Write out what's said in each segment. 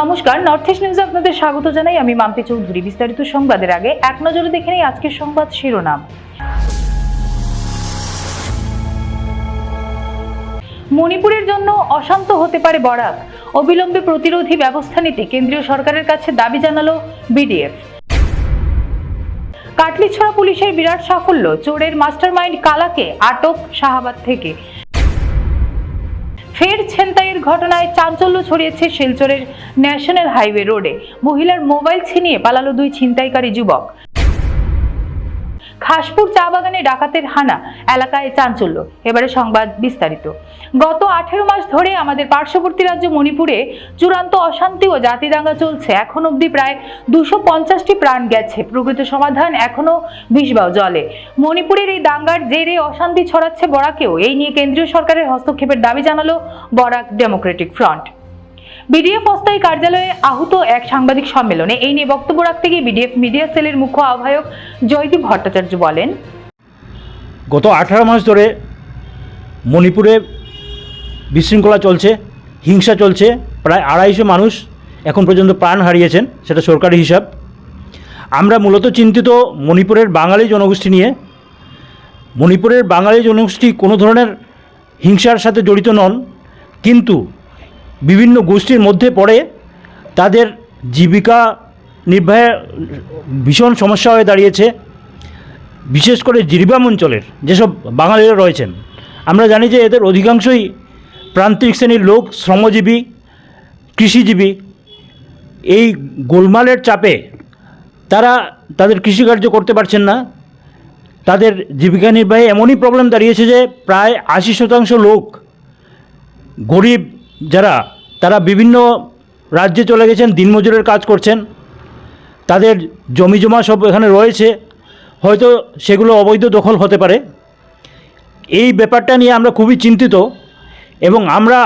নমস্কার north east নিউজে আপনাদের স্বাগত জানাই। আমি মাম্পি চৌধুরী। বিস্তারিত সংবাদের আগে এক নজরে দেখে নেই আজকের সংবাদ শিরোনাম। মণিপুরের জন্য অশান্ত হতে পারে বরাক। অবিলম্বে প্রতিরোধী ব্যবস্থা নিতে কেন্দ্রীয় সরকারের কাছে দাবি জানালো বিডিএফ। কাটলিছড়া পুলিশের বিরাট সাফল্য, চোরের মাস্টারমাইন্ড কালাকে আটক শাহাবাদ থেকে। ফের ছিনতাইয়ের ঘটনায় চাঞ্চল্য ছড়িয়েছে শিলচরের ন্যাশনাল হাইওয়ে রোডে। মহিলার মোবাইল ছিনিয়ে পালালো দুই ছিনতাইকারী যুবক। খাসপুর চা বাগানে ডাকাতের হানা, এলাকায় চাঞ্চল্য। এবারে সংবাদ বিস্তারিত। গত আঠেরো মাস ধরে আমাদের পার্শ্ববর্তী রাজ্য মণিপুরে চূড়ান্ত অশান্তি ও জাতি দাঙ্গা চলছে। এখন অবধি প্রায় দুশো পঞ্চাশটি প্রাণ গেছে। প্রকৃত সমাধান এখনও বিষবাও জলে। মণিপুরের এই দাঙ্গার জেরে অশান্তি ছড়াচ্ছে বরাকেও। এই নিয়ে কেন্দ্রীয় সরকারের হস্তক্ষেপের দাবি জানালো বরাক ডেমোক্রেটিক ফ্রন্ট। বিডিএফ অস্থায়ী কার্যালয়ে আহত এক সাংবাদিক সম্মেলনে এই নিয়ে বক্তব্য রাখতে গিয়ে বিডিএফ মিডিয়া সেলের মুখ্য আহ্বায়ক জয়দীপ ভট্টাচার্য বলেন, গত আঠারো মাস ধরে মণিপুরে বিশৃঙ্খলা চলছে, হিংসা চলছে, প্রায় আড়াইশো মানুষ এখন পর্যন্ত প্রাণ হারিয়েছেন, সেটা সরকারি হিসাব। আমরা মূলত চিন্তিত মণিপুরের বাঙালি জনগোষ্ঠী নিয়ে। মণিপুরের বাঙালি জনগোষ্ঠী কোনো ধরনের হিংসার সাথে জড়িত নন, কিন্তু বিভিন্ন গোষ্ঠীর মধ্যে পড়ে তাদের জীবিকা নির্বাহে ভীষণ সমস্যা হয়ে দাঁড়িয়েছে, বিশেষ করে জিরিবাম অঞ্চলের যেসব বাঙালিরা রয়েছেন। আমরা জানি যে এদের অধিকাংশই প্রান্তিক শ্রেণির লোক, শ্রমজীবী, কৃষিজীবী। এই গোলমালের চাপে তারা তাদের কৃষিকার্য করতে পারছেন না। তাদের জীবিকা নির্বাহে এমনই প্রবলেম দাঁড়িয়েছে যে প্রায় আশি শতাংশ লোক গরিব যারা, তারা বিভিন্ন রাজ্যে চলে গেছেন, দিনমজুরের কাজ করছেন। তাদের জমি জমা সব এখানে রয়েছে। হয়তো সেগুলো অবৈধ দখল হতে পারে। এই ব্যাপারটা নিয়ে আমরা খুবই চিন্তিত এবং আমরা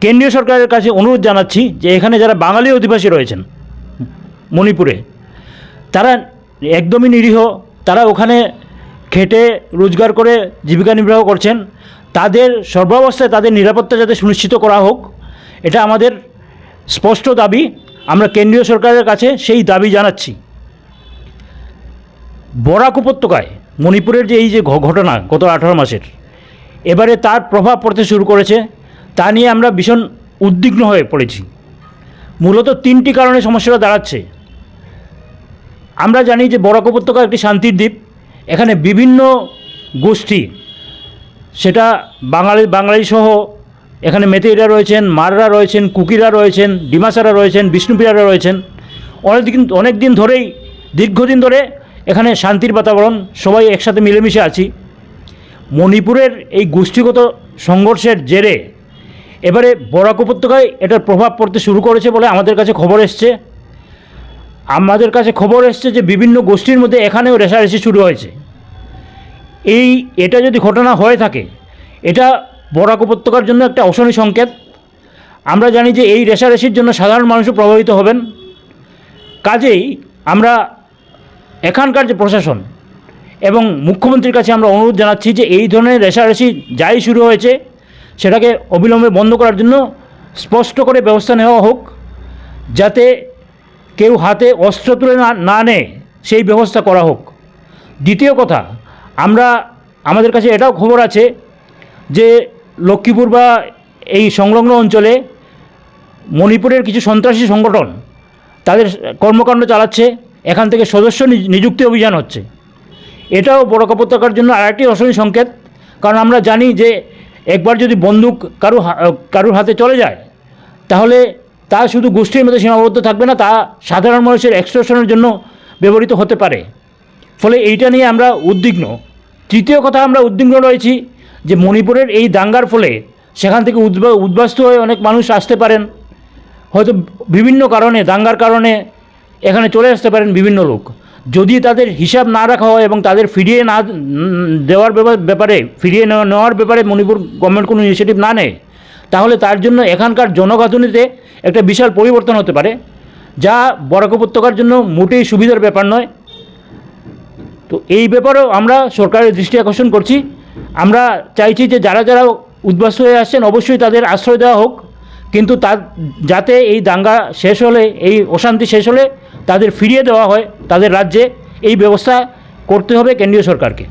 কেন্দ্রীয় সরকারের কাছে অনুরোধ জানাচ্ছি যে এখানে যারা বাঙালি অধিবাসী রয়েছেন, মণিপুরে, তারা একদমই নিরীহ, তারা ওখানে খেটে, রোজগার করে জীবিকা নির্বাহ করছেন। তাদের সর্বাবস্থায় তাদের নিরাপত্তা যাতে সুনিশ্চিত করা হোক, এটা আমাদের স্পষ্ট দাবি। আমরা কেন্দ্রীয় সরকারের কাছে সেই দাবি জানাচ্ছি। বরাক উপত্যকায়, মণিপুরের যে এই যে ঘটনা গত আঠারো মাসের, এবারে তার প্রভাব পড়তে শুরু করেছে, তা নিয়ে আমরা ভীষণ উদ্বিগ্ন হয়ে পড়েছি। মূলত তিনটি কারণে সমস্যাটা দাঁড়াচ্ছে। আমরা জানি যে বরাক উপত্যকা একটি শান্তির দ্বীপ, এখানে বিভিন্ন গোষ্ঠী সেটা বাঙালি বাঙালি সহ এখানে মেতেইরা রয়েছেন, মাররা রয়েছেন, কুকিরা রয়েছেন, ডিমাসারা রয়েছেন বিষ্ণুপিয়ারা রয়েছেন। অনেক দিন অনেক দিন ধরেই, দীর্ঘদিন ধরে এখানে শান্তির বাতাবরণ, সবাই একসাথে মিলেমিশে আছি। মণিপুরের এই গোষ্ঠীগত সংঘর্ষের জেরে এবারে বরাক উপত্যকায় এটার প্রভাব পড়তে শুরু করেছে বলে আমাদের কাছে খবর এসছে। আমাদের কাছে খবর এসছে যে বিভিন্ন গোষ্ঠীর মধ্যে এখানেও রেশারেশি শুরু হয়েছে। এই এটা যদি ঘটনা হয়ে থাকে, এটা বরাক উপত্যকার জন্য একটা অশনি সংকেত। আমরা জানি যে এই রেশারেশির জন্য সাধারণ মানুষও প্রভাবিত হবেন। কাজেই আমরা এখানকার যে প্রশাসন এবং মুখ্যমন্ত্রীর কাছে আমরা অনুরোধ জানাচ্ছি যে এই ধরনের রেশারেশি যাই শুরু হয়েছে, সেটাকে অবিলম্বে বন্ধ করার জন্য স্পষ্ট করে ব্যবস্থা নেওয়া হোক, যাতে কেউ হাতে অস্ত্র তুলে না নেয়, সেই ব্যবস্থা করা হোক। দ্বিতীয় কথা আমরা আমাদের কাছে এটাও খবর আছে যে লক্ষ্মীপুর বা এই সংলগ্ন অঞ্চলে মণিপুরের কিছু সন্ত্রাসী সংগঠন তাদের কর্মকাণ্ড চালাচ্ছে, এখান থেকে সদস্য নিয- নিযুক্তি অভিযান হচ্ছে। এটাও বড় উপত্যকার জন্য আরেকটি অশনি সংকেত, কারণ আমরা জানি যে একবার যদি বন্দুক কারু কারুর হাতে চলে যায়, তাহলে তা শুধু গোষ্ঠীর মধ্যে সীমাবদ্ধ থাকবে না, তা সাধারণ মানুষের এক্সট্রশনের জন্য ব্যবহৃত হতে পারে। ফলে এইটা নিয়ে আমরা উদ্বিগ্ন। তৃতীয় কথা আমরা উদ্বিগ্ন রয়েছি যে মণিপুরের এই দাঙ্গার ফলে সেখান থেকে উদ্বা, উদ্বাস্ত হয়ে অনেক মানুষ আসতে পারেন। হয়তো বিভিন্ন কারণে, দাঙ্গার কারণে এখানে চলে আসতে পারেন বিভিন্ন লোক। যদি তাদের হিসাব না রাখা হয় এবং তাদের ফিরিয়ে না, দেওয়ার ব্যাপার- ফিরিয়ে নেওয়া, নেওয়ার ব্যাপারে মণিপুর গভর্নমেন্ট কোনো ইনিশিয়েটিভ না নেয়, তাহলে তার জন্য এখানকার জনগাঁথনিতে একটা বিশাল পরিবর্তন হতে পারে, যা বরাক উপত্যকার জন্য মোটেই সুবিধার ব্যাপার নয়। তো এই ব্যাপারেও আমরা সরকারের দৃষ্টি আকর্ষণ করছি। আমরা চাইছি যে যারা যারা উদ্বাস্ত হয়ে আসছেন, অবশ্যই তাদের আশ্রয় দেওয়া হোক। কিন্তু তার, যাতে এই দাঙ্গা শেষ হলে, এই অশান্তি শেষ হলে তাদের ফিরিয়ে দেওয়া হয় তাদের রাজ্যে, এই ব্যবস্থা করতে হবে কেন্দ্রীয় সরকারকে।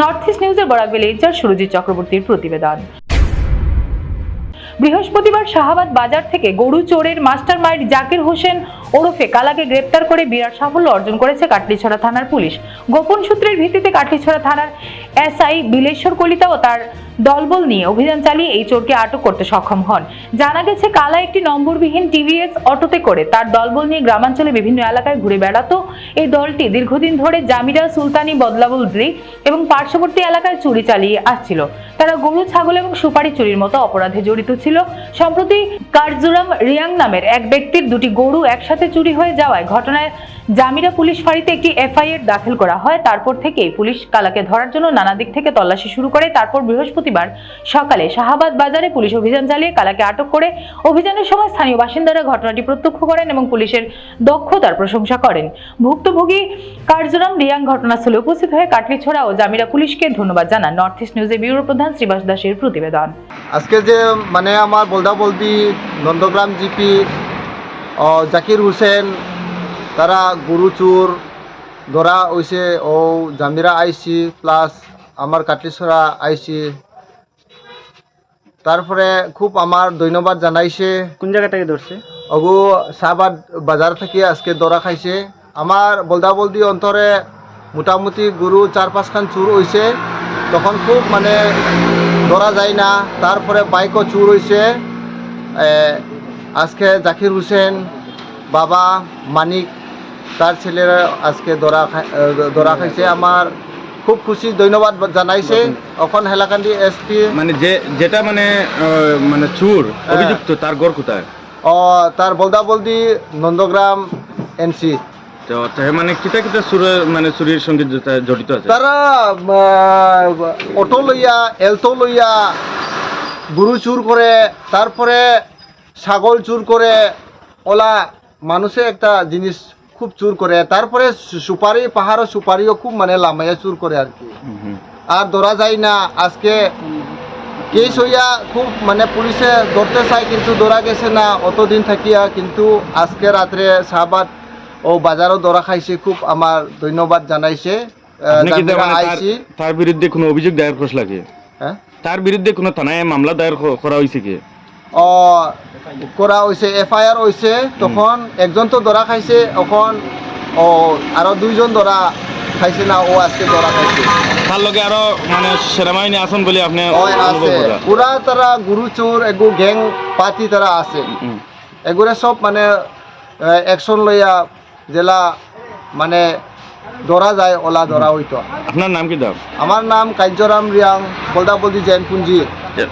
নর্থ ইস্ট নিউজের বরাক ভিলেজার সুরজিৎ চক্রবর্তীর প্রতিবেদন। বৃহস্পতিবার শাহাবাদ বাজার থেকে গরু চোরের মাস্টার মাইন্ড জাকির হোসেন ওরফে কালাকে গ্রেপ্তার করে বিরাট সাফল্য অর্জন করেছে কাটলিছড়া থানার পুলিশ। গোপন সূত্রের ভিত্তিতে কাটলিছড়া থানার এসআই বিলেশ্বর কলিতা ও তার দলবল নিয়ে অভিযান চালিয়ে এই চোরকে আটক করতে সক্ষম হন। জানা গেছে, কালা একটি নম্বরবিহীন টিভিএস অটোতে করে তার দলবল নিয়ে গ্রামাঞ্চলে বিভিন্ন এলাকায় ঘুরে বেড়াতো। এই দলটি দীর্ঘদিন ধরে জামিরা সুলতানি বদলাবুদ্রি এবং পার্শ্ববর্তী এলাকায় চুরি চালিয়ে আসছিল। তারা গরু, ছাগল এবং সুপারি চুরির মতো অপরাধে জড়িত ছিল। সম্প্রতি কারজুরাম রিয়াং নামের এক ব্যক্তির দুটি গরু একসাথে চুরি হয়ে যাওয়ায় ঘটনায় জামিরা পুলিশ ফাঁড়িতে একটি এফআইআর দাখিল করা হয়। তারপর থেকেই পুলিশ কালাকে ধরার জন্য নানা দিক থেকে তল্লাশি শুরু করে, তারপর বৃহস্পতিবার সকালে শাহাবাদ বাজারে পুলিশ অভিযান চালিয়ে কালাকে আটক করে অভিযানের সময় স্থানীয় বাসিন্দারা ঘটনাটি প্রত্যক্ষ করেন এবং পুলিশের দক্ষতার প্রশংসা করেন। ভুক্তভোগী কার্যরাম রিয়াং ঘটনাস্থলে উপস্থিত হয়ে কাটলিছড়া ও জামিরা পুলিশকে ধন্যবাদ জানান। নর্থ ইস্ট নিউজের ব্যুরো প্রধান শ্রীবাস দাসের প্রতিবেদন। আজকে যে মানে আমার বলদা বলদি, নন্দগ্রাম জিপি জাকির হোসেন, তারা গরু চোর ধরা হয়েছে ও জামিরা আইসি, প্লাস আমার কাটলিছড়া আইসি তারপরে খুব আমার ধন্যবাদ জানাইছে। কোন জায়গা থেকে ধরছে? অগু শাহবাদ বাজার থেকে আজকে দরা খাইছে। আমার বলদা বলদি অন্তরে মোটামুটি গরু চার পাঁচখান চুর হয়েছে তখন খুব মানে ধরা যায় না। তারপরে বাইকও চুর হয়েছে আজকে জাকির হোসেন বাবা মানিক তার ছেলেরা আজকে খাই ধরা খাইছে। আমার খুব খুশি ধন্যবাদ জানাইছে। এখন হেলাকান্দি এস পি মানে যে যেটা মানে মানে চুর অভিযুক্ত তার গড় কোথায়? ও তার বলদা বলদি নন্দগ্রাম এনসি তো তাহে মানে কিতা কিতা সুর মানে চুরির সঙ্গে জড়িত আছে? তারা অটো লইয়া এলটো লইয়া গরু চুর করে তারপরে ছাগল চুর করে ওলা মানুষে একটা জিনিস খুব চুর করে। তারপরে সুপারি পাহাড়ও সুপারিও খুব মানে লামাইয়া চুর করে আর কি। আর ধরা যায় না আজকে কেস হইয়া খুব মানে পুলিশে ধরতে চায় কিন্তু ধরা গেছে না অতদিন থাকিয়া কিন্তু আজকে রাত্রে শাহবাদ ও বাজারও ধরা খাইছে খুব আমার ধন্যবাদ জানাইছে। কি মানে তার- বিরুদ্ধে কোনো অভিযোগ দায়ের করছ লাগে হ্যাঁ? তার বিরুদ্ধে কোনো থানায় মামলা দায়ের ক- করা হয়েছে কি? ও করা হয়েছে এফআইআর হয়েছে তখন একজন তো ধরা খাইছে এখন ও আরও দুইজন ধরা খাইছে না ও আজকে ধরা খাইছে। তার লগে আরও মানে সেনাবাহিনী আসন বলে আপনি পুরা তারা গুরু চোর এগু গ্যাং পাতি তারা আছে। এগুলো সব মানে অ্যাকশন লইয়া জেলা মানে ধরা যায় ওলা ধরা হইতো। আপনার নাম কি দাম? আমার নাম কার্যরাম রিয়াং বলদাবলদি জৈন পুঞ্জি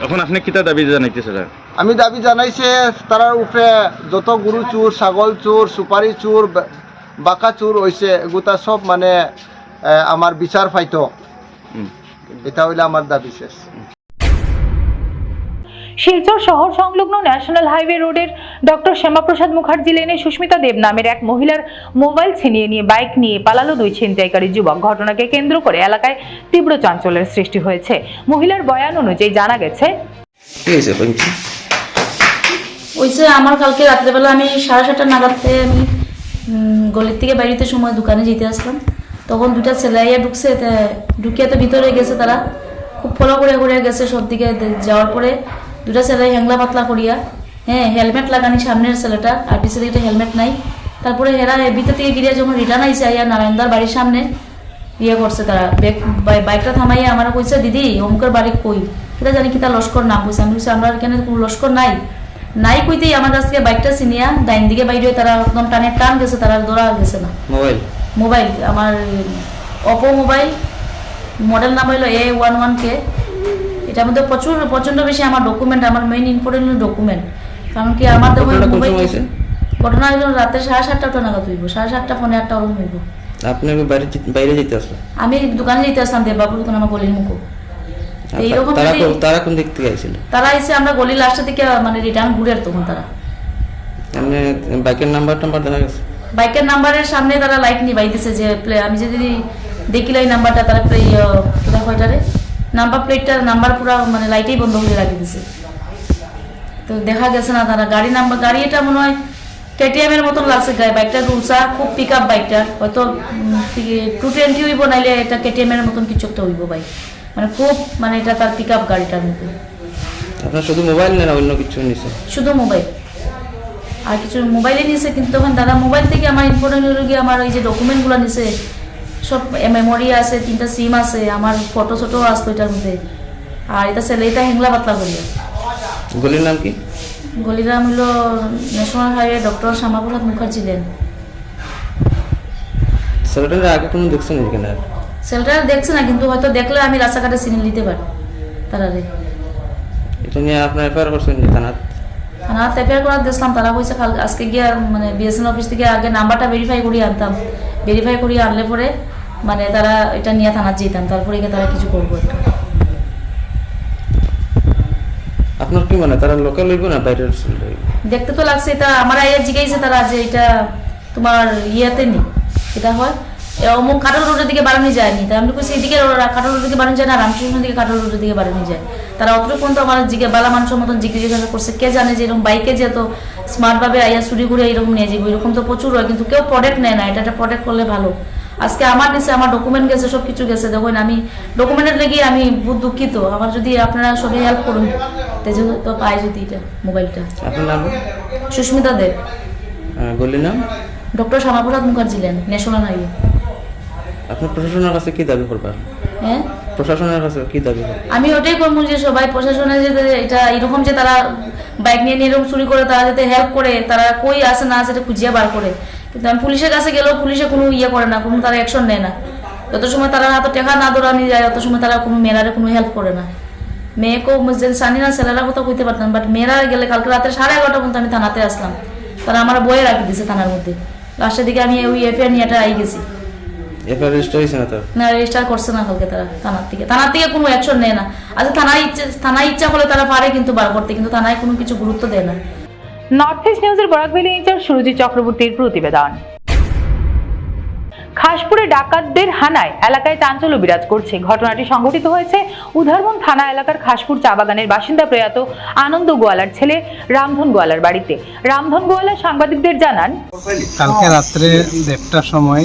এখন আপনি কিতা দাবি জানাইতেছে স্যার আমি দাবি জানাইছে তারার উপরে যত গরু চুর ছাগল চোর সুপারি চুর বাঁকা চোর হয়েছে এগুতা সব মানে আমার বিচার পাইতো হুম। এটা হইলে আমার দাবি শেষ। শিলচর শহর সংলগ্ন ন্যাশনাল হাইওয়ে রোডের ডক্টর শ্যামাপ্রসাদ মুখার্জি লেনে সুস্মিতা দেব নামের এক মহিলার মোবাইল ছিনিয়ে নিয়ে বাইক নিয়ে পালালো দুই ছিনতাইকারী যুবক। ঘটনাকে কেন্দ্র করে এলাকায় তীব্র চাঞ্চল্যের সৃষ্টি হয়েছে। মহিলার বয়ান অনুযায়ী জানা গেছে ওইসে আমার কালকে রাত্রেবেলা আমি সাড়ে সাতটা নাগাদতে আমি গলির থেকে বাইরেতে সময় দোকানে যেতে আসলাম। তখন দুটা ছেলে আইয়া ঢুকছে ঢুকিয়ে তো ভিতরে গেছে তারা। খুব ফলো করে করে গেছে সব দিকে। যাওয়ার পরে দুটা ছেলে হ্যাংলা পাতলা করিয়া হ্যাঁ হেলমেট লাগানি সামনের ছেলেটা, আর পিছের দিকে হেলমেট নাই। তারপরে হেরা ভিতর থেকে গিয়ে যখন রিটার্ন আইসে আইয়া নারায়ণদার বাড়ির সামনে ইয়ে করছে তারা। বাইকটা থামাইয়া আমার কইছে, দিদি, অমুকের বাড়ি কই? কিতা জানি কিতা লস্কর নাম কইছে। আমি আমরা এখানে কোনো লস্কর নাই। নাই কইতেই আমার কাছ থেকে বাইকটা চিনিয়া ডাইন দিকে বাইরে তারা একদম টানে টান গেছে তারা দৌড়া গেছে না। মোবাইল? মোবাইল আমার অপো মোবাইল মডেল নাম হলো এ ওয়ান ওয়ান কে এটার মধ্যে প্রচুর প্রচণ্ড বেশি আমার ডকুমেন্ট আমার মেইন ইম্পর্টেন্ট ডকুমেন্ট কারণ কি আমার হয়েছে? ঘটনা হলো রাতে সাড়ে সাতটা আটটা নাগাদ হইব সাড়ে সাতটা ফোনে আটটা ওরকম হইব। আপনি বাইরে যেতে- বাইরে যেতে আসলো আমি দোকানে যেতে আসতাম দেববাবুর দোকানে আমার গলির মুখো। এইরকম তারা কোন- তারা কোন দিক থেকে আইছিল? তারা এসে আমরা গলির লাস্টের দিকে মানে রিটার্ন ঘুরে তখন তারা। এমনি বাইকের নাম্বার টাম্বার দেখা গেছে? বাইকের নাম্বারের সামনে তারা লাইট নিয়ে বাইতেছে যে আমি যদি দেখিলাই নাম্বারটা তারা কোথায় কয়টারে? নাম্বার প্লেটটার নাম্বার পুরো মানে লাইটেই বন্ধ করে রাখি দিছে। তো দেখা গেছে না তারা গাড়ি নাম্বার গাড়ি এটা মনে হয় কেটিএম এর মতন লাগছে গায়ে বাইকটা রুলসা খুব পিক আপ বাইকটা হয়তো টু টোয়েন্টি হইব নাইলে এটা কেটিএম এর মতন কিছু একটা হইব বাইক মানে খুব মানে এটা তার পিক আপ গাড়িটার মধ্যে। আপনার শুধু মোবাইল নেন অন্য কিছু নিছে? শুধু মোবাইল আর কিছু মোবাইলে নিছে কিন্তু তখন দাদা মোবাইল থেকে আমার ইম্পর্টেন্ট হলো গিয়ে আমার ওই যে ডকুমেন্টগুলো নিছে সব মেমোরি আছে তিনটা সিম আছে আমার ফটো ছোটো আসতো এটার মধ্যে। আর এটা ছেলে এটা হেংলা পাতলা করিয়া গলির নাম কি? গলিরাম হলো national highway doctor Shyamaprasad Mukherjee lane. ছেলেটার আগে কোনো দেখছেন এখানে আর ছেলেটা দেখছে না কিন্তু হয়তো দেখলে আমি রাস্তাঘাটে চিনি নিতে পারি। তারারে। এটা নিয়ে আপনার এফআইআর করছেন থানাত? থানা তেপের করার দেখলাম তারা কইছে কাল আজকে গিয়ে মানে বিএসএন অফিস থেকে আগে নাম্বারটা ভেরিফাই করিয়ে আনতাম। ভেরিফাই করিয়ে আনলে পরে মানে তারা এটা নিয়ে থানার যেতাম তারপরে গিয়ে তারা কিছু করব একটা। আপনার কি মনে তারা লোকাল হইব না বাইরের দেখতে তো লাগছে এটা আমার আইয়া জিজ্ঞাসা তারা যে এটা তোমার ইয়েতে নেই এটা হয়। অমুক কাটল রোডের দিকে বাড়ানো যায়নি। তাই আমি বলছি এদিকে কাটল রোডের দিকে বাড়ানো যায় না রামকৃষ্ণের দিকে কাটল রোডের দিকে বাড়ানো যায়। তারা অত পর্যন্ত আমার জিজ্ঞে বালা মানুষের মতন জিজ্ঞাসা করছে কে জানে যে এরকম বাইকে যে তো স্মার্টভাবে আইয়া চুরি ঘুরে এরকম নিয়ে যাব এরকম তো প্রচুর হয় কিন্তু কেউ প্রোডাক্ট নেয় না এটা একটা প্রোডাক্ট করলে ভালো। আজকে আমার নিচে আমার ডকুমেন্ট গেছে সব কিছু গেছে দেখুন আমি ডকুমেন্টের লেগে আমি বহুত দুঃখিত। আমার যদি আপনারা সবাই হেল্প করুন তো পাই যদি এটা মোবাইলটা আপনার নাম? সুস্মিতা দেব। গলির নাম? Doctor Shyamaprasad Mukherjee lane national highway আপনার প্রশাসনের কাছে কি দাবি করবা? হ্যাঁ? প্রশাসনের কাছে কি দাবি আমি ওটাই করব যে সবাই প্রশাসনে যে এটা এরকম যে তারা বাইক নিয়ে এরকম চুরি করে তারা যাতে হেল্প করে তারা কই আসে না সেটা খুঁজিয়ে বার করে। কিন্তু আমি পুলিশের কাছে গেলেও পুলিশে কোনো ইয়ে করে না কোনো তারা অ্যাকশন নেয় না। যত সময় তারা হাতে টেকা না দৌড়ানি যায় তত সময় তারা কোনো মেয়েরারে কোনো হেল্প করে না। মেয়েকেও যে জানি না ছেলেরা কোথাও কইতে পারতাম বাট মেয়েরা গেলে কালকে রাতে সাড়ে এগারোটা পর্যন্ত আমি থানাতে আসলাম। তারা আমার বয়ে রাখি দিছে থানার মধ্যে। লাস্টের দিকে আমি ওই এফআইআর নিয়ে আই গেছি। এফআইআর রেজিস্টার হইছে না তার? না রেজিস্টার করছে না কালকে তারা থানার থেকে। থানার থেকে কোনো অ্যাকশন নেয় না। আচ্ছা থানায় ইচ্ছা থানায় ইচ্ছা হলে তারা পারে কিন্তু বার করতে কিন্তু থানায় কোনো কিছু গুরুত্ব দেয় না। নর্থ ইস্ট নিউজের বরাকভেলি ইনচার্জ সুরজিৎ চক্রবর্তীর প্রতিবেদন। খাসপুরে ডাকাতদের হানায় এলাকায় চাঞ্চল্য বিরাজ করছে। ঘটনাটি সংঘটিত হয়েছে উধারবন থানা এলাকার খাসপুর চা বাগানের বাসিন্দা প্রয়াত আনন্দ গোয়ালার ছেলে রামধন গোয়ালার বাড়িতে। রামধন গোয়ালা সাংবাদিকদের জানান, কালকে রাত্রে দেড়টার সময়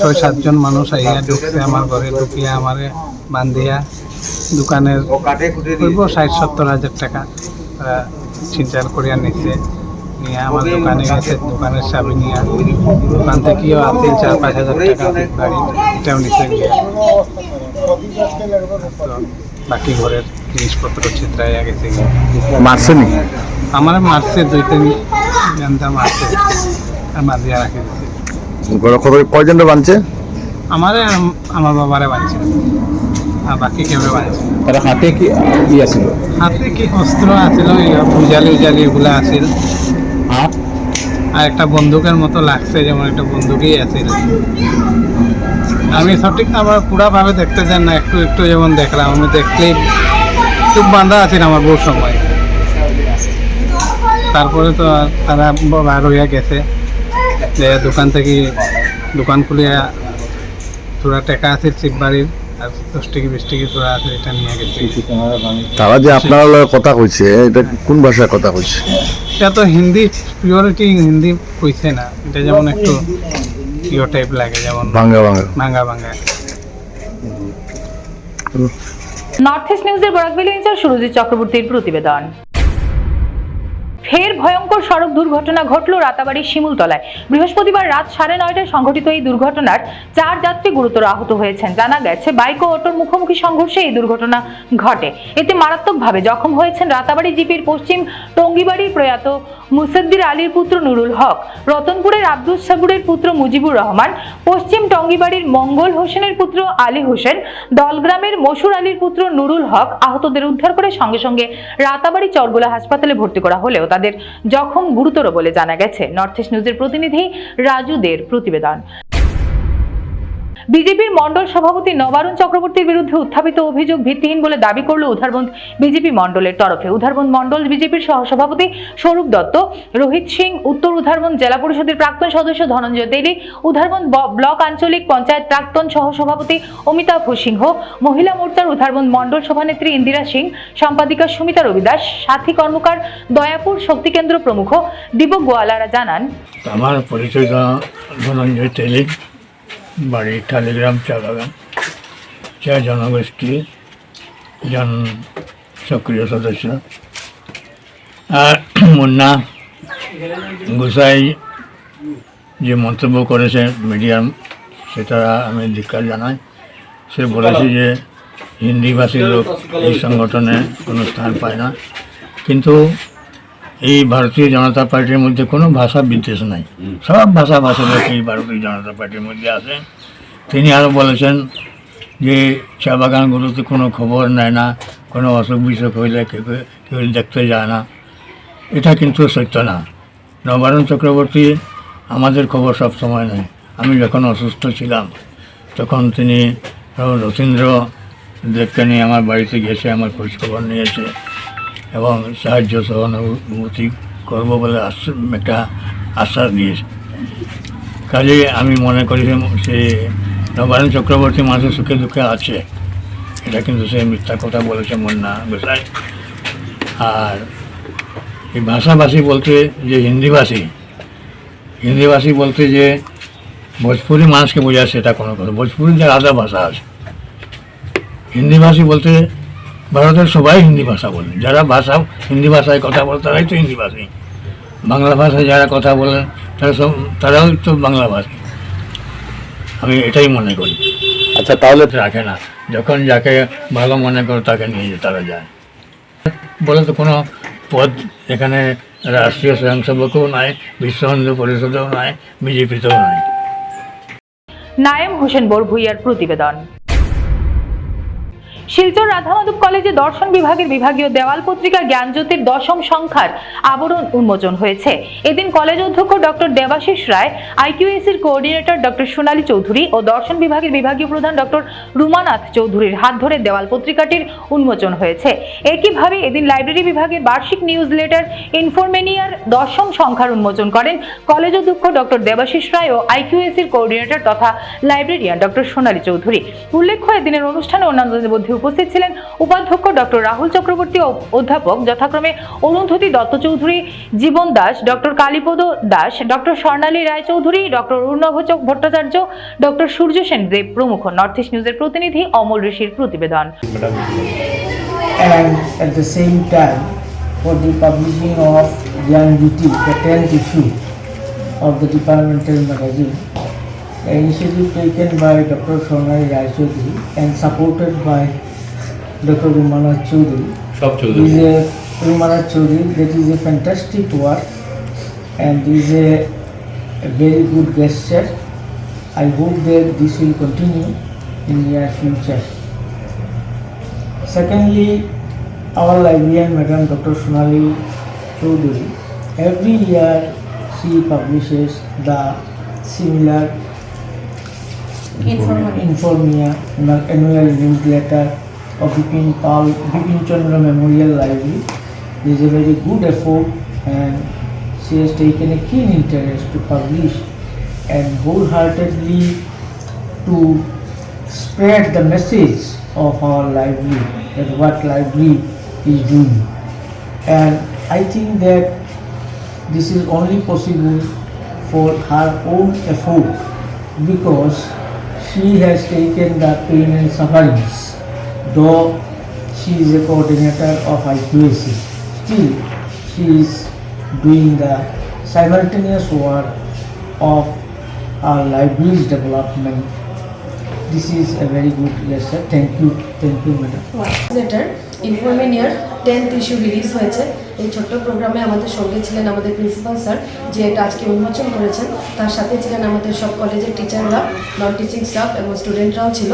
ছয়, সাতজন মানুষ আইয়া ঢুকছে আমার ঘরে, ঢুকিয়া আমারে বান্ধিয়া দোকানের ষাট, সত্তর হাজার টাকা তারা চিন্তার করিয়া নিচ্ছে নিয়ে আমার দোকানে গেছে দোকানের চাবি নিয়ে। দোকান থেকেও আছে চার পাঁচ হাজার টাকা এটাও গিয়া। বাকি ঘরের জিনিসপত্র ছিত্রাইয়া গেছে। মারছেনি আমার মারছে দুই তিন ঘণ্টা মারছে আর বাঁধিয়া রাখি দিচ্ছে কয়জনটা বানছে আমারে আম- আমার বাবারে বাঁধছে। আর বাকি কেউ বাঁধছে। তার হাতে কি কি আছিল? হাতে কি অস্ত্র আছিল উজালি উজালি এগুলা আছিল। হাত। আর একটা বন্দুকের মতো লাগছে, যেমন একটা বন্দুকই আছিল আমি সঠিক আমার পুরাভাবে দেখতে চান না, একটু একটু যেমন দেখলাম। আমি দেখলেই চুপ বান্ধা আছিল আমার বহু সময় তারপরে তো আর তারা বার হইয়া গেছে। যে দোকান থেকে দোকান খুলিয়া থোড়া টাকা আছে চিপ বাড়ির তারা যে আপনার কথা কইছে এটা কোন ভাষায় কথা কইছে? এটা তো হিন্দি পিওরিটি হিন্দি কইছে না। এটা যেমন একটু ইয়ে টাইপ লাগে যেমন ভাঙ্গা ভাঙ্গা। ভাঙ্গা ভাঙ্গা। নর্থ ইস্ট নিউজের ইনচার্জ সুরজিৎ চক্রবর্তীর প্রতিবেদন। ফের ভয়ঙ্কর সড়ক দুর্ঘটনা ঘটল রাতাবাড়ির শিমুলতলায়। বৃহস্পতিবার রাত সাড়ে নয়টায় সংঘটিত এই দুর্ঘটনার চার যাত্রী গুরুতর আহত হয়েছেন। জানা গেছে, বাইক ও অটোর মুখোমুখি সংঘর্ষে এই দুর্ঘটনা ঘটে। এতে মারাত্মকভাবে জখম হয়েছেন রাতাবাড়ি জিপির পশ্চিম টঙ্গিবাড়ির প্রয়াত মুসদ্দির আলীর পুত্র নুরুল হক। রতনপুরের আব্দুল সাবুরের পুত্র মুজিবুর রহমান, পশ্চিম টঙ্গিবাড়ির মঙ্গল হোসেনের পুত্র আলী হোসেন, দলগ্রামের মসুর আলীর পুত্র নুরুল হক আহতদের উদ্ধার করে সঙ্গে সঙ্গে রাতাবাড়ি চরগোলা হাসপাতালে ভর্তি করা হলেও তাদের জখম গুরুতর বলে জানা গেছে। নর্থ ইস্ট নিউজের প্রতিনিধি রাজুদের প্রতিবেদন। বিজেপির মণ্ডল সভাপতি নবারুণ চক্রবর্তীর বিরুদ্ধে উত্থাপিত অভিযোগ ভিত্তিহীন বলে দাবি করল উধারবন্দ বিজেপি মন্ডলের তরফে। উধারবন্দ মন্ডল বিজেপির সহসভাপতি স্বরূপ দত্ত, রোহিত সিং, উত্তর উধারবন্দ জেলা পরিষদের প্রাক্তন সদস্য ধনঞ্জয় তেলি উধারবন্দ ব্লক আঞ্চলিক পঞ্চায়েত প্রাক্তন সহসভাপতি অমিতাভ সিংহ, মহিলা মোর্চার উধারবন্দ মণ্ডল সভানেত্রী ইন্দিরা সিং, সম্পাদিকা সুমিতা রবিদাস, সাথী কর্মকার দয়াপুর শক্তিকেন্দ্র প্রমুখ দীপক গোয়ালারা জানান। আমার পরিচয় ধনঞ্জয় তেলি বাড়ি টালিগ্রাম চা বাগান চা জনগোষ্ঠীর জন সক্রিয় সদস্য। আর মুন্না গোসাই যে মন্তব্য করেছে মিডিয়ার সেটা আমি ধিকার জানাই। সে বলেছে যে হিন্দিভাষী লোক এই সংগঠনে কোনো স্থান পায় না। কিন্তু এই ভারতীয় জনতা পার্টির মধ্যে কোনো ভাষা বিদ্বেষ নাই। সব ভাষা ভাষা লোক এই ভারতীয় জনতা পার্টির মধ্যে আছে। তিনি আরও বলেছেন যে চা বাগানগুলোতে কোনো খবর নেয় না কোনো অসুখ বিসুখ হইলে কেউ কেউ দেখতে যায় না। এটা কিন্তু সত্য না। নবারুণ চক্রবর্তী আমাদের খবর সব সময় নেয়। আমি যখন অসুস্থ ছিলাম তখন তিনি রথীন্দ্র দেবকে নিয়ে আমার বাড়িতে গেছে আমার খোঁজখবর নিয়েছে। এবং সাহায্য সহানুভূতি করব বলে একটা আশ্বাস দিয়েছে। কাজে আমি মনে করি সে নবায়ন চক্রবর্তী মানুষের সুখে দুঃখে আছে। এটা কিন্তু সে মিথ্যা কথা বলেছে মুন্না গোসাই আর এই ভাষাভাষী বলতে যে হিন্দিভাষী হিন্দিভাষী বলতে যে ভোজপুরি মানুষকে বোঝায় সেটা কোনো কথা। ভোজপুরি যে আলাদা ভাষা আছে। হিন্দিভাষী বলতে ভারতের সবাই হিন্দি ভাষা বলে। যারা ভাষা হিন্দি ভাষায় কথা বলে তারাই তো হিন্দি ভাষী। বাংলা ভাষায় যারা কথা বলে তারা সব তারাও তো বাংলা ভাষী। আমি এটাই মনে করি। আচ্ছা তাহলে রাখে না। যখন যাকে ভালো মনে করে তাকে নিয়ে যে তারা যায়। বলে তো কোনো পদ এখানে রাষ্ট্রীয় স্বয়ংসেবকও নাই বিশ্ব হিন্দু পরিষদেও নাই বিজেপিতেও নাই। নায়েম হোসেন বরভুইয়ার প্রতিবেদন। শিলচর রাধামাধব কলেজে দর্শন বিভাগের বিভাগীয় দেওয়াল পত্রিকা জ্ঞানজ্যোতির দশম সংখ্যার আবরণ উন্মোচন হয়েছে। এদিন কলেজ অধ্যক্ষ ডক্টর দেবাশিস রায় আইকিউএসির কোঅর্ডিনেটর ডক্টর সোনালী চৌধুরী ও দর্শন বিভাগের বিভাগীয় প্রধান ডক্টর রুমানাথ চৌধুরীর হাত ধরে দেওয়াল পত্রিকাটির উন্মোচন হয়েছে। একইভাবে এদিন লাইব্রেরি বিভাগের বার্ষিক নিউজ লেটার ইনফরমেনিয়ার দশম সংখ্যার উন্মোচন করেন কলেজ অধ্যক্ষ ডক্টর দেবাশিস রায় ও আইকিউএসির কোঅর্ডিনেটর তথা লাইব্রেরিয়ান ডক্টর সোনালী চৌধুরী। উল্লেখ্য, এদিনের অনুষ্ঠানে অন্যান্যদের মধ্যে উপস্থিত ছিলেন উপাধ্যক্ষ ডক্টর রাহুল চক্রবর্তী ও অধ্যাপক যথাক্রমে Arundhati Dutta Chowdhury Jiban Das doctor Kalipada Das doctor Swarnali Roychowdhury doctor Arunabha Bhattacharya doctor Surya Sen Deb প্রমুখ নর্থ ইস্ট নিউজের প্রতিনিধি অমল ঋষির প্রতিবেদন and at the same time for the publishing of Young Beauty, the 10th issue of the departmental magazine. The initiative taken by Dr. Sonai Raichodhi and supported by Dr. Rumanath Choudhury. Is a Rumanath Choudhury that is a fantastic work and is a, a very good gesture. I hope that this will continue in near future. Secondly, our librarian, Madam Dr. Sonali Choudhury, every year she publishes the similar Informia ma- annual newsletter of Bipin Pal, Bipin Chandra Memorial Library. Is a very good effort and she has taken a keen interest to publish and wholeheartedly to spread the message of our library, that what library is doing. And I think that this is only possible for her own effort because she has taken the pain and sufferings. Though she is a coordinator of IQAC, still she is doing the simultaneous work of our library's development. This is a very good lesson. Thank you, thank you, madam. Letter ইনফরমেনিয়ার tenth issue release হয়েছে এই ছোট্ট প্রোগ্রামে আমাদের সঙ্গে ছিলেন আমাদের principal sir যে এটা আজকে উন্মোচন করেছেন তার সাথে ছিলেন আমাদের সব কলেজের টিচাররা নন টিচিং স্টাফ এবং স্টুডেন্টরাও ছিল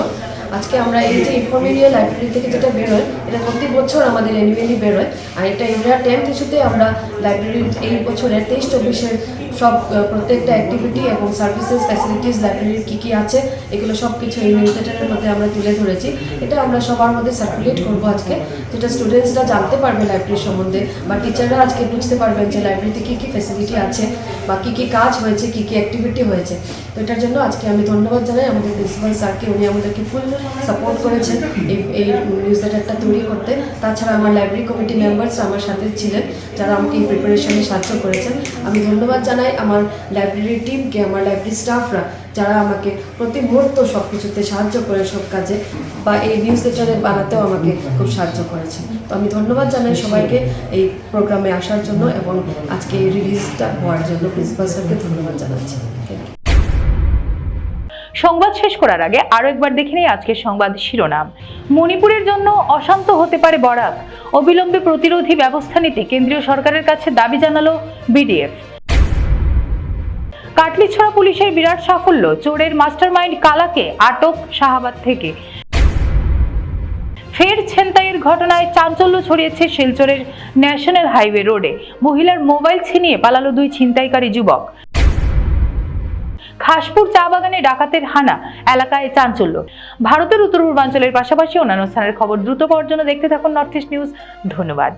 আজকে আমরা এই যে ইনফরমেরিয়া লাইব্রেরি থেকে যেটা বেরোয়, এটা প্রতি বছর আমাদের অ্যানুয়ালি বেরোয়। আর এটা ইন্ডিয়া টেন্থ ইস্যুতে আমরা লাইব্রেরির এই বছরের তেইশ, চব্বিশের সব প্রত্যেকটা অ্যাক্টিভিটি এবং সার্ভিসেস ফ্যাসিলিটিস লাইব্রেরির কী কী আছে, এগুলো সব কিছু এই নিউজ লেটারের মধ্যে আমরা তুলে ধরেছি। এটা আমরা সবার মধ্যে সার্কুলেট করব আজকে, যেটা স্টুডেন্টসরা জানতে পারবে লাইব্রেরি সম্বন্ধে, বা টিচাররা আজকে বুঝতে পারবেন যে লাইব্রেরিতে কী কী ফ্যাসিলিটি আছে, বা কী কী কাজ হয়েছে, কী কী অ্যাক্টিভিটি হয়েছে। তো এটার জন্য আজকে আমি ধন্যবাদ জানাই আমাদের প্রিন্সিপাল স্যারকে উনি আমাদেরকে ফুল সাপোর্ট করেছেন। এই এই নিউজ লেটারটা তৈরি করতে। তাছাড়া আমার লাইব্রেরি কমিটি মেম্বার্স আমার সাথে ছিলেন, যারা আমাকে এই প্রিপারেশনে সাহায্য করেছেন। আমি ধন্যবাদ জানাই আমার লাইব্রেরির টিমকে আমার লাইব্রেরি স্টাফরা যারা আমাকে প্রতি মুহূর্ত সব কিছুতে সাহায্য করে সব কাজে বা এই নিউজ লেটারে বানাতেও আমাকে খুব সাহায্য করেছে তো আমি ধন্যবাদ জানাই সবাইকে এই প্রোগ্রামে আসার জন্য এবং আজকে এই রিলিজটা হওয়ার জন্য। প্রিন্সিপাল স্যারকে ধন্যবাদ জানাচ্ছি। থ্যাংক ইউ সংবাদ শেষ করার আগে আরও একবার দেখে নেই আজকের সংবাদ শিরোনাম। মণিপুরের জন্য অশান্ত হতে পারে বরাক অবিলম্বে প্রতিরোধী ব্যবস্থা নিতে কেন্দ্রীয় সরকারের কাছে দাবি জানালো বিডিএফ। কাটলিছড়া পুলিশের বিরাট সাফল্য, চোরের মাস্টারমাইন্ড কালাকে আটক শাহাবাদ থেকে। ফের ছিনতাইয়ের ঘটনায় চাঞ্চল্য ছড়িয়েছে শিলচরের ন্যাশনাল হাইওয়ে রোডে। মহিলার মোবাইল ছিনিয়ে পালালো দুই ছিনতাইকারী যুবক। খাসপুর চা বাগানে ডাকাতের হানা, এলাকায় চাঞ্চল্য। ভারতের উত্তর পূর্বাঞ্চলের পাশাপাশি অন্যান্য স্থানের খবর দ্রুত পাওয়ার জন্য দেখতে থাকুন নর্থ ইস্ট নিউজ ধন্যবাদ।